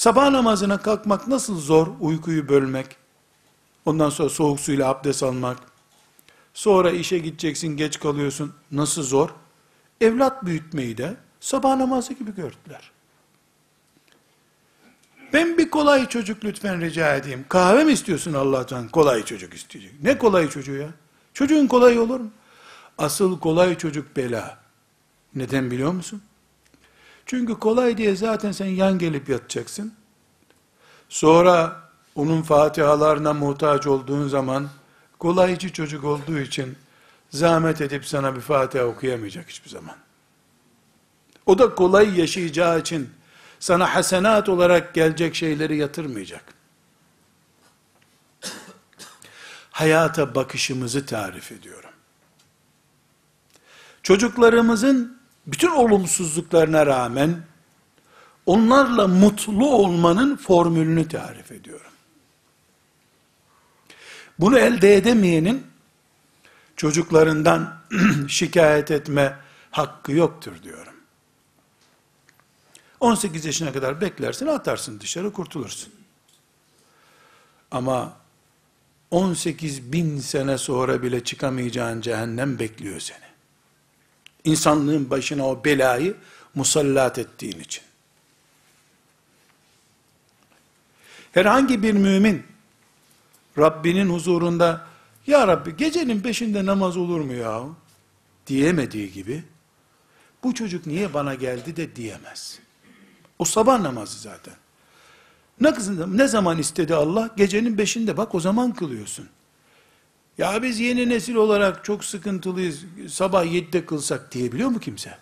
Sabah namazına kalkmak nasıl zor, uykuyu bölmek, ondan sonra soğuk suyla abdest almak, sonra işe gideceksin, geç kalıyorsun, nasıl zor? Evlat büyütmeyi de sabah namazı gibi gördüler. Ben bir kolay çocuk lütfen rica edeyim. Kahve mi istiyorsun Allah'tan? Kolay çocuk isteyecek. Ne kolay çocuğu ya? Çocuğun kolay olur mu? Asıl kolay çocuk bela. Neden biliyor musun? Çünkü kolay diye zaten sen yan gelip yatacaksın. Sonra onun fatihalarına muhtaç olduğun zaman kolaycı çocuk olduğu için zahmet edip sana bir fatiha okuyamayacak hiçbir zaman. O da kolay yaşayacağı için sana hasenat olarak gelecek şeyleri yatırmayacak. Hayata bakışımızı tarif ediyorum. Çocuklarımızın bütün olumsuzluklarına rağmen onlarla mutlu olmanın formülünü tarif ediyorum. Bunu elde edemeyenin çocuklarından şikayet etme hakkı yoktur diyorum. 18 yaşına kadar beklersin, atarsın dışarı, kurtulursun. Ama 18 bin sene sonra bile çıkamayacağın cehennem bekliyor seni. İnsanlığın başına o belayı musallat ettiğin için. Herhangi bir mümin, Rabbinin huzurunda, Ya Rabbi gecenin beşinde namaz olur mu ya? Diyemediği gibi, bu çocuk niye bana geldi de diyemez. O sabah namazı zaten. Ne, ne zaman istedi Allah? Gecenin beşinde bak o zaman kılıyorsun. Ya biz yeni nesil olarak çok sıkıntılıyız, sabah yedide kılsak diyebiliyor mu kimse?